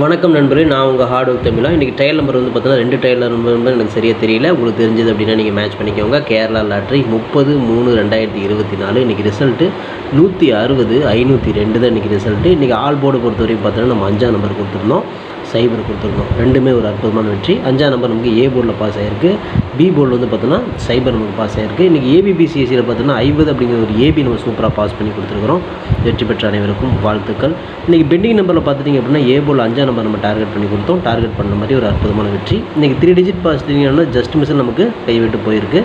வணக்கம் நண்பரே நான் உங்கள் ஹார்ட் ஒர்க் தமிழா. இன்றைக்கி ட்ரையல் நம்பர் வந்து பார்த்தீங்கன்னா ரெண்டு ட்ரையல் நம்பர் எனக்கு சரியாக தெரியல. உங்களுக்கு தெரிஞ்சது அப்படின்னா நீங்கள் மேட்ச் பண்ணிக்கோங்க. கேரளா லாட்ரி முப்பது மூணு ரெண்டாயிரத்தி இருபத்தி நாலு. இன்றைக்கி ரிசல்ட்டு நூற்றி அறுபது ஐநூற்றி ரெண்டு தான் இன்றைக்கி ரிசல்ட்டு இன்றைக்கி ஆல் போர்டு பொறுத்த வரைக்கும் பார்த்தோன்னா நம்ம அஞ்சாம் நம்பர் கொடுத்துருந்தோம். சைபர் கொடுத்துருக்கோம். ரெண்டுமே ஒரு அற்புதமான வெற்றி. அஞ்சாம் நம்பர் நமக்கு ஏ போர்டில் பாஸ் ஆகிருக்கு பி போர்டில் வந்து பார்த்தோன்னா சைபர் நமக்கு பாஸ் ஆகிருக்கு இன்றைக்கி ஏபிபிசிஎஸ்சியில் பார்த்தோன்னா ஐம்பது அப்படிங்கிற ஒரு ஏபி நம்ம சூப்பராக பாஸ் பண்ணி கொடுத்துருக்குறோம். வெற்றி பெற்ற அனைவருக்கும் வாழ்த்துக்கள். இன்றைக்கி பெண்டிங் நம்பரில் பார்த்துட்டிங்க அப்படின்னா ஏ போர்டில் அஞ்சாம் நம்பர் நம்ம டார்கெட் பண்ணி கொடுத்தோம். டார்கெட் பண்ண மாதிரி ஒரு அற்புதமான வெற்றி. இன்றைக்கி த்ரீ டிஜிட் பாசிட்டிங்கன்னா ஜஸ்ட் மிஸ்ஸில் நமக்கு கைவிட்டு போயிருக்கு.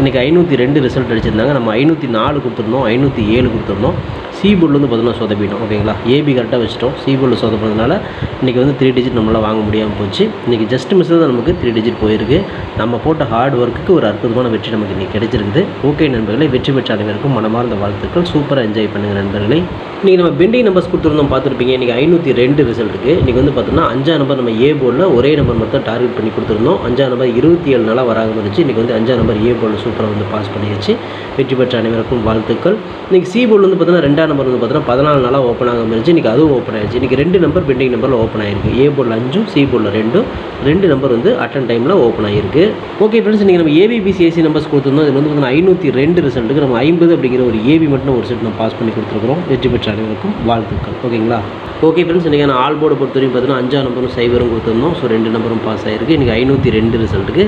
இன்றைக்கி ஐநூற்றி ரெண்டு ரிசல்ட் அடிச்சிருந்தாங்க. நம்ம ஐநூற்றி நாலு கொடுத்துருந்தோம் ஐநூற்றி ஏழு கொடுத்துருந்தோம். சி போர்டில் வந்து பார்த்தோன்னா சொதப்பிட்டோம் ஓகேங்களா ஏபி கரெக்டாக வச்சுட்டோம். சி போர்டில் சொதப்பினதுனால இன்றைக்கி வந்து த்ரீ டிஜிட் நம்மளால் வாங்க முடியாமல் போச்சு. இன்றைக்கி ஜஸ்ட் மிஸ் தான் நமக்கு த்ரீ டிஜிட் போயிருக்கு. நம்ம போட்ட ஹார்ட் ஒர்க்குக்கு ஒரு அற்புதமான வெற்றி நமக்கு இன்றைக்கி கிடைச்சிருக்குது. ஓகே நண்பர்களை வெற்றி பெற்ற அனைவருக்கும் மனமார்ந்த வாழ்த்துக்கள். சூப்பராக என்ஜாய் பண்ணுங்கள் நண்பர்களை. இன்றைக்கி நம்ம பெண்டிங் நம்பர்ஸ் கொடுத்துருந்தோம் பார்த்துருப்பீங்க. இன்றைக்கி ஐநூற்றி ரெண்டு ரிசல்ட் இருக்குது இன்றைக்கி வந்து பார்த்தோன்னா அஞ்சாம் நம்பர் நம்ம ஏ போர்டில் ஒரே நம்பர் மட்டும் டார்கெட் பண்ணி கொடுத்துருந்தோம். அஞ்சாம் நம்பர் இருபத்தி ஏழு நாளாக வராமல் இருந்துச்சு. இன்றைக்கி வந்து அஞ்சாம் நம்பர் ஏ போர்டில் சூப்பராக வந்து பாஸ் பண்ணியாச்சு. வெற்றி பெற்ற அனைவருக்கும் வாழ்த்துக்கள். இன்றைக்கி சி போர்டு வந்து பார்த்தீங்கன்னா ரெண்டாம் நம்பர் வந்து பார்த்தீங்கன்னா பதினாலு நாளாக ஓப்பன் ஆகாமல் இருந்துச்சு. இன்றைக்கி அதுவும் ஓப்பன் ஆயிடுச்சு. இன்றைக்கி ரெண்டு நம்பர் பெண்டிங் நம்பரில் ஓப்பன் ஆயிருக்கு. ஏ போர்டில் அஞ்சும் சி போர்டில் ரெண்டும் ரெண்டு. நம்பர் வந்து அட்டன் டைமில் ஓப்பன் ஆகிருக்கு ஓகே ஃப்ரெண்ட்ஸ் இன்றைக்கி நம்ம ஏபிபிசிஎஸ்சி நம்பர்ஸ் கொடுத்துருந்தோம். இதில் வந்து பார்த்தீங்கன்னா ஐநூற்றி ரெண்டு ரிசல்ட்டுக்கு நம்ம ஐம்பது அப்படிங்கிற ஒரு ஏபி மட்டும் ஒரு செட் நம்ம பாஸ் பண்ணி கொடுத்துருக்குறோம். வெற்றி பெற்ற அனைவருக்கும் வாழ்த்துக்கள். ஓகேங்களா ஓகே ஃப்ரெண்ட்ஸ் இன்றைக்கி நான் ஆல் போர்டு பொறுத்த வரைக்கும் பார்த்தீங்கன்னா அஞ்சாம் நம்பரும் சைபரும் கொடுத்துருந்தோம். ஸோ ரெண்டு நம்பரும் பாஸ் ஆகிருக்கு இன்றைக்கி ஐநூற்றி ரெண்டு ரிசல்ட்டுக்கு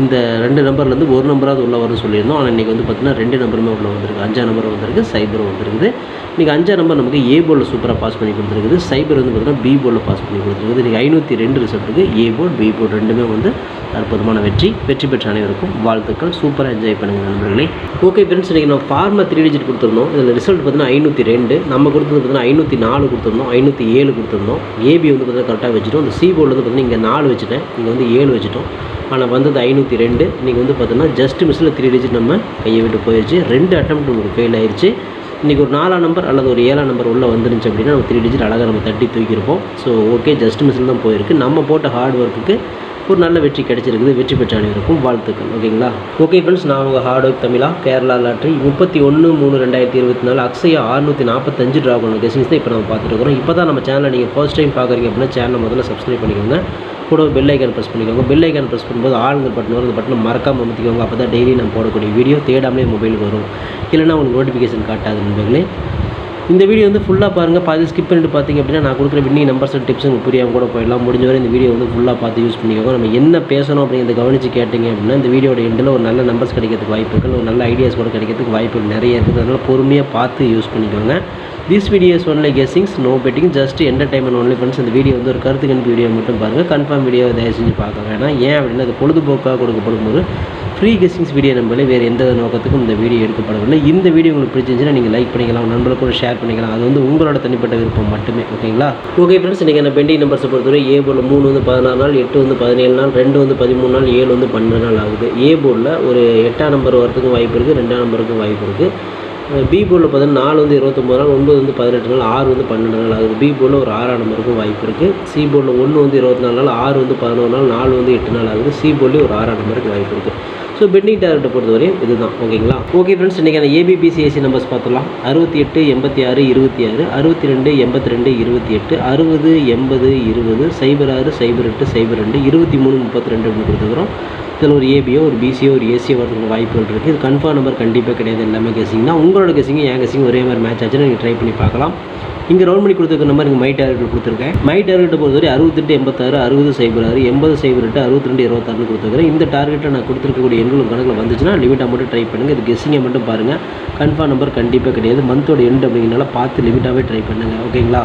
இந்த ரெண்டு நம்பர்லேருந்து ஒரு நம்பராவது உள்ள வரும்னு சொல்லியிருந்தோம். ஆனால் இன்றைக்கி வந்து பார்த்தீங்கன்னா ரெண்டு நம்பருமே உள்ள வந்திருக்கு. அஞ்சாம் நம்பர் வந்திருக்கு சைபரும் வந்திருக்குது. இன்றைக்கி அஞ்சாம் நம்பர் நமக்கு ஏ போலில் சூப்பராக பாஸ் பண்ணி கொடுத்துருக்குது. சைபர் வந்து பார்த்தீங்கன்னா பி போலில் பாஸ் பண்ணி கொடுத்துருக்குது. இன்றைக்கி ஐநூற்றி ரெண்டு ரிசல்ட்டுக்கு ஏ போல் பி போல் ரெண்டுமே வந்து அற்புதமான வெற்றி. வெற்றி பெற்ற அனைவருக்கும் வாழ்த்துக்கள். சூப்பராக என்ஜாய் பண்ணுங்கள் நண்பர்களே. ஓகே ஃப்ரெண்ட்ஸ் இன்றைக்கி நம்ம ஃபார்மா த்ரீ டிஜிட் கொடுத்துருந்தோம். இதில் ரிசல்ட் பார்த்தீங்கன்னா ஐநூற்றி ரெண்டு. நம்ம கொடுத்தது பார்த்தீங்கன்னா ஐநூற்றி நாலு கொடுத்துருந்தோம். ஐநூற்றி ஏழு கொடுத்துருந்தோம். ஏபி வந்து பார்த்தீங்கன்னா கரெக்டாக வச்சுட்டோம். இந்த சி போர்டில் வந்து பார்த்தீங்கன்னா இங்கே நாலு வச்சுட்டேன். இங்கே வந்து ஏழு வச்சுட்டோம். ஆனால் வந்தது ஐநூற்றி ரெண்டு. இன்றைக்கி வந்து பார்த்தோன்னா ஜஸ்ட் மிஸ்ஸில் த்ரீ டிஜிட் நம்ம கையை விட்டு போயிடுச்சு ரெண்டு அட்டம் நமக்கு ஃபெயில் ஆயிடுச்சு இன்றைக்கி ஒரு நாலாம் நம்பர் அல்லது ஒரு ஏழாம் நம்பர் உள்ளே வந்துருந்துச்சு அப்படின்னா நம்ம த்ரீ டிஜிட் அழகாக நம்ம தட்டி தூக்கியிருப்போம். ஸோ ஓகே ஜஸ்ட் மிஸ்ஸில் தான் போயிருக்கு. நம்ம போட்ட ஹார்ட் ஒர்க்குக்கு ஒரு நல்ல வெற்றி கிடைச்சிருக்குது. வெற்றி பெற்ற அனைவருக்கும் வாழ்த்துக்கள். ஓகேங்களா ஓகே ஃப்ரெண்ட்ஸ் நான் உங்கள் ஹார்ட் ஒர்க் தமிழா கேரளா லாட்ரி முப்பத்தி ஒன்று மூணு ரெண்டாயிரத்தி இருபத்தி நாலு அக்ஸையா ஆறுநூற்றி நாற்பத்தஞ்சு ட்ரா பண்ண கெசிங்ஸ் தான் இப்போ நம்ம பார்த்துட்டு இருக்கிறோம். இப்போ தான் நம்ம சேனலை நீங்கள் ஃபர்ஸ்ட் டைம் பார்க்குறீங்க அப்படின்னா சேனலை முதல்ல சப்ஸ்கிரைப் பண்ணிக்கோங்க. கூட பெல் ஐக்கான் ப்ரெஸ் பண்ணிக்கோங்க. பெல் ஐக்கான் ப்ரெஸ் பண்ணும்போது ஆளுங்க பட்டன் வரும் அந்த பட்டனை மறக்காமல் அமைத்திக்கோங்க. அப்போ தான் டெய்லி நம்ம போடக்கூடிய வீடியோ தேடாமலே மொபைலுக்கு வரும். இல்லைன்னா உங்களுக்கு நோட்டிஃபிகேஷன் காட்டாது நண்பர்களே. இந்த வீடியோ வந்து ஃபுல்லாக பாருங்கள் பாதி ஸ்கிப் பண்ணிட்டு பார்த்தீங்க அப்படின்னா நான் கொடுக்குற வின்னிங் நம்பர்ஸ் அண்ட் டிப்ஸ் உங்களுக்கு புரியாமல் கூட போயிடலாம். முடிஞ்ச வரை இந்த வீடியோ வந்து ஃபுல்லாக பார்த்து யூஸ் பண்ணிக்கோங்க. நம்ம என்ன பேசணும் அப்படிங்கிறத கவனித்து கேட்டிங்க அப்படின்னா இந்த வீடியோட எண்டில் ஒரு நல்ல நம்பர்ஸ் கிடைக்கிறதுக்கு வாய்ப்புகள் ஒரு நல்ல ஐடியாஸ் கூட கிடைக்கிறதுக்கு வாய்ப்புகள் நிறைய இருக்குது. அதனால் பொறுமையாக பார்த்து யூஸ் பண்ணிக்கோங்க. This videos only guessings no betting just entertainment only friends இந்த வீடியோ வந்து ஒரு கருத்து கணிப்பு வீடியோ மட்டும் பாருங்கள் கன்ஃபார்ம் வீடியோ தயவு செஞ்சு பார்க்க வேணாம் ஏன் அப்படின்னா அது பொழுதுபோக்காக கொடுக்கப்படும் ஒரு ஃப்ரீ கெஸ்டிங்ஸ் வீடியோ நம்பளே வேறு எந்த நோக்கத்துக்கும் இந்த வீடியோ எடுக்கப்படவில்லை. இந்த வீடியோ உங்களுக்கு பிடிச்சிருந்துச்சுன்னா நீங்கள் லைக் பண்ணிக்கலாம் நண்பர்களுக்கு கூட ஷேர் பண்ணிக்கலாம். அது வந்து உங்களோட தனிப்பட்ட விருப்பம் மட்டுமே ஓகேங்களா ஓகே ஃப்ரெண்ட்ஸ் இன்றைக்கி என்ன பெண்டிங் நம்பர்ஸை பொறுத்தவரை ஏ போர்டில் மூணு வந்து பதினாறு நாள் எட்டு வந்து பதினேழு நாள் ரெண்டு வந்து பதிமூணு நாள் ஏழு வந்து பன்னெண்டு நாள் ஆகுது. ஏ போர்டில் ஒரு எட்டாம் நம்பர் வரத்துக்கும் வாய்ப்பு இருக்குது ரெண்டாம் நம்பருக்கும் வாய்ப்பு இருக்குது பி போர்டில் பார்த்தீங்கன்னா நாலு வந்து இருபத்தொம்பது நாள் ஒன்பது வந்து பதினெட்டு நாள் ஆறு வந்து பன்னெண்டு நாள். ஆகுது பி போர்டில் ஒரு ஆறாம் நம்பருக்கும் வாய்ப்பு இருக்குது சி போர்டில் ஒன்று வந்து இருபத்தி நாலு நாள் ஆறு வந்து பதினோரு நாள் நாலு வந்து எட்டு நாள் ஆகுது. சி போர்ட்லேயும் ஒரு ஆறாம் நம்பருக்கு வாய்ப்பு இருக்குது ஸோ பெண்டிங் டார்கெட்டை பொறுத்தவரையும் இதுதான். ஓகேங்களா? ஓகே ஃப்ரெண்ட்ஸ் இன்றைக்கான ஏபிபிசிஎஸ்சி நம்பர்ஸ் பார்த்துலாம் அறுபத்தி எட்டு எண்பத்தி ஆறு இருபத்தி ஆறு அறுபத்தி ரெண்டு எண்பத்தி ரெண்டு இருபத்தி எட்டு அறுபது எண்பது இருபது சைபர் ஆறு சைபர் எட்டு சைபர் ரெண்டு இருபத்தி மூணு முப்பத்தி ரெண்டு அப்படின்னு கொடுத்துக்கிறோம் இதில் ஒரு ஏபியோ ஒரு பிசியோ ஒரு ஏசியோ வரதுக்கு வாய்ப்புகள் இருக்குது இது கன்ஃபார்ம் நம்பர் கண்டிப்பாக கிடையாது எல்லாமே கெஸிங் தான். உங்களோட கெஸிங் என் கெஸிங் ஒரே மாதிரி மேட்ச் ஆச்சுன்னு நீங்கள் ட்ரை பண்ணி பார்க்கலாம். இங்கே ரவுண்ட் பண்ணி கொடுத்துருக்க நம்பர் இங்கே மை டார்கெட் கொடுத்துருக்கேன். மை டார்கெட்டை பொறுத்தவரை அறுபத்தெட்டு எண்பத்தாறு அறுபது சைபர் ஆறு எண்பது சைபர் எட்டு அறுபத்தி ரெண்டு இருபத்தாறுனு கொடுத்துருக்கேன். இந்த டார்கெட்டை நான் கொடுத்துருக்கக்கூடிய எண்களும் கணக்கில் வந்துச்சுன்னா லிமிட்டாக மட்டும் ட்ரை பண்ணுங்கள் இது கெஸிங்கை மட்டும் பாருங்கள் கன்ஃபார்ம் நம்பர் கண்டிப்பாக கிடையாது. மந்தோட எண்ட் அப்படிங்கிறனால பார்த்து லிமிட்டாகவே ட்ரை பண்ணுங்கள் ஓகேங்களா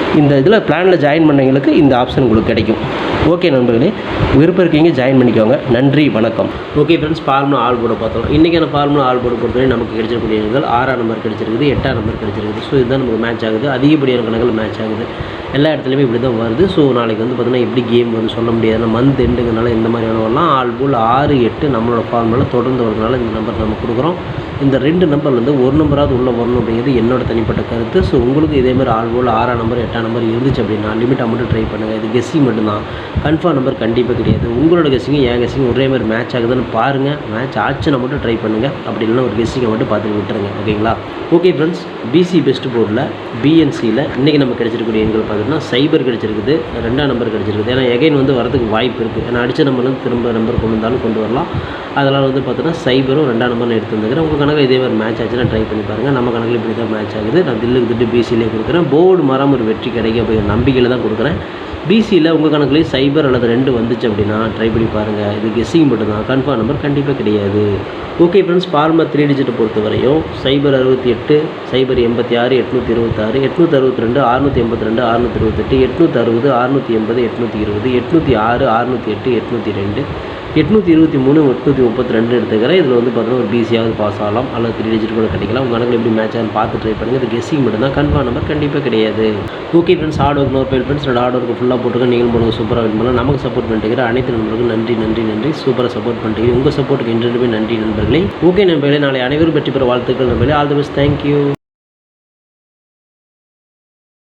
இந்த இதில் பிளானில் ஜாயின் பண்ணவங்களுக்கு இந்த ஆப்ஷன் உங்களுக்கு கிடைக்கும். ஓகே நண்பர்களே. விருப்பம் இருக்கீங்க ஜாயின் பண்ணிக்கோங்க. நன்றி வணக்கம். Okay friends formula all board பார்த்தோம். இன்றைக்கான ஃபார்முலா ஆல் போர்டு பொறுத்தவரை நமக்கு கிடைச்சிருக்கக்கூடிய எண்கள் ஆறாம் நம்பர் கிடைச்சிருக்குது எட்டாம் நம்பர் கிடைச்சிருக்குது. ஸோ இதுதான் நமக்கு மேட்ச் ஆகுது. அதிகப்படியான கணக்கில் மேட்ச் ஆகுது. எல்லா இடத்துலையுமே இப்படி தான் வருது. ஸோ நாளைக்கு வந்து பார்த்தீங்கன்னா எப்படி கேம் வந்து சொல்ல முடியாது. மந்த் எண்டுங்கிறனால இந்த மாதிரியான வரலாம் ஆல் போல் ஆறு எட்டு நம்மளோட ஃபார்மில் தொடர்ந்து வரதுனால இந்த நம்பர் நம்ம கொடுக்குறோம். இந்த ரெண்டு நம்பர்லேருந்து ஒரு நம்பராவது உள்ளே வரணும் அப்படிங்கிறது என்னோட தனிப்பட்ட கருத்து. ஸோ உங்களுக்கு இதே மாதிரி ஆள் போல் ஆறாம் நம்பர் எட்டாம் நம்பர் இருந்துச்சு அப்படின்னா லிமிட்டாக மட்டும் ட்ரை பண்ணுங்கள் இது கெஸ்ஸிங் மட்டும்தான். கன்ஃபார்ம் நம்பர் கண்டிப்பாக கிடையாது. உங்களோட கெஸ்ஸிங்கும் என் கெஸ்ஸிங் ஒரே மாதிரி மேட்ச் ஆகுதுன்னு பாருங்கள் மேட்ச் ஆச்சுன்னா மட்டும் ட்ரை பண்ணுங்கள் அப்படி இல்லைன்னா ஒரு கெஸ்ஸிங்கை மட்டும் பார்த்து விட்டுருங்க. ஓகேங்களா? ஓகே ஃப்ரெண்ட்ஸ் பிசி பெஸ்ட் போர்டில் பிஎன்சியில் இன்றைக்கி நம்ம கிடச்சிருக்கக்கூடிய எண்கள் பார்த்தீங்கன்னா சைபர் கிடச்சிருக்குது. ரெண்டாம் நம்பர் கிடச்சிருக்குது. ஏன்னா எகைன் வந்து வரதுக்கு வாய்ப்பு இருக்குது ஏன்னா அடித்த நம்பர்லேருந்து திரும்ப நம்பர் கொண்டு வந்தாலும் கொண்டு வரலாம். அதனால் வந்து பார்த்தீங்கன்னா சைபரும் ரெண்டாம் நம்பர்னு எடுத்து வந்துக்கிறேன் உங்கள் கணக்கு இதே மாதிரி மேட்ச் ஆச்சுன்னா ட்ரை பண்ணி பாருங்கள் நம்ம கணக்கில் இப்படி தான் மேட்ச் ஆகுது. நான் தில்லுக்கு திட்டு பிசியிலே கொடுக்குறேன். போர்டு மரம் ஒரு வெற்றி கிடைக்க போய் நம்பிக்கையில் தான் கொடுக்குறேன். பிசியில் உங்கள் கணக்குலேயே சைபர் அல்லது ரெண்டு வந்துச்சு அப்படின்னா ட்ரை பண்ணி பாருங்கள் இது கெஸ்ஸிங் மட்டும்தான் கன்ஃபார்ம் நம்பர் கண்டிப்பாக கிடையாது. ஓகே ஃப்ரெண்ட்ஸ் ஃபார்மா த்ரீ டிஜிட்டை பொறுத்த வரையும் சைபர் அறுபத்தி எட்டு சைபர் எண்பத்தி ஆறு எட்நூற்றி இருபத்தாறு எட்நூற்றி அறுபத்தி ரெண்டு அறுநூற்றி எண்பத்தி ரெண்டு அறுநூற்றி இருபத்தெட்டு எட்நூற்றி அறுபது அறுநூற்றி எண்பது எட்நூற்றி இருபது எட்நூற்றி ஆறு அறுநூற்றி எட்டு எட்நூற்றி ரெண்டு. எட்நூற்றி இருபத்தி மூணு எட்நூற்றி முப்பத்தி ரெண்டு எடுத்துக்கிறேன். இதில் வந்து பார்த்தீங்கன்னா ஒரு பிசியாவது பாஸ் ஆகலாம். அல்லது த்ரீ டிஜிட் கூட கிடைக்கலாம் உங்கள் கணக்கில் எப்படி மேட்ச் ஆகும் பார்த்து ட்ரை பண்ணுங்கள் இது கெஸ்ஸிங் மட்டும்தான். கன்ஃபார்ம் நம்பர் கண்டிப்பாக கிடையாது. ஓகே ஃப்ரெண்ட்ஸ் ஹார்ட் ஒர்க் நோர் பேர் ஃப்ரெண்ட்ஸ் ரெண்டு ஹார்ட் ஒர்க்கு ஃபுல்லாக போட்டுருங்க நீங்கள் போடுங்க. சூப்பராக வின் பண்ணலாம். நமக்கு சப்போர்ட் பண்ணிட்டு அனைத்து நண்பர்களுக்கும் நன்றி நன்றி நன்றி. சூப்பராக சப்போர்ட் பண்ணிட்டு உங்கள் சப்போர்ட்டுக்கு இன்றைய நன்றி நண்பர்களே. ஓகே நண்பர்களே நாளை அனைவரும் வெற்றி பெற வாழ்த்துக்கள் நண்பர்களே. All the best thank you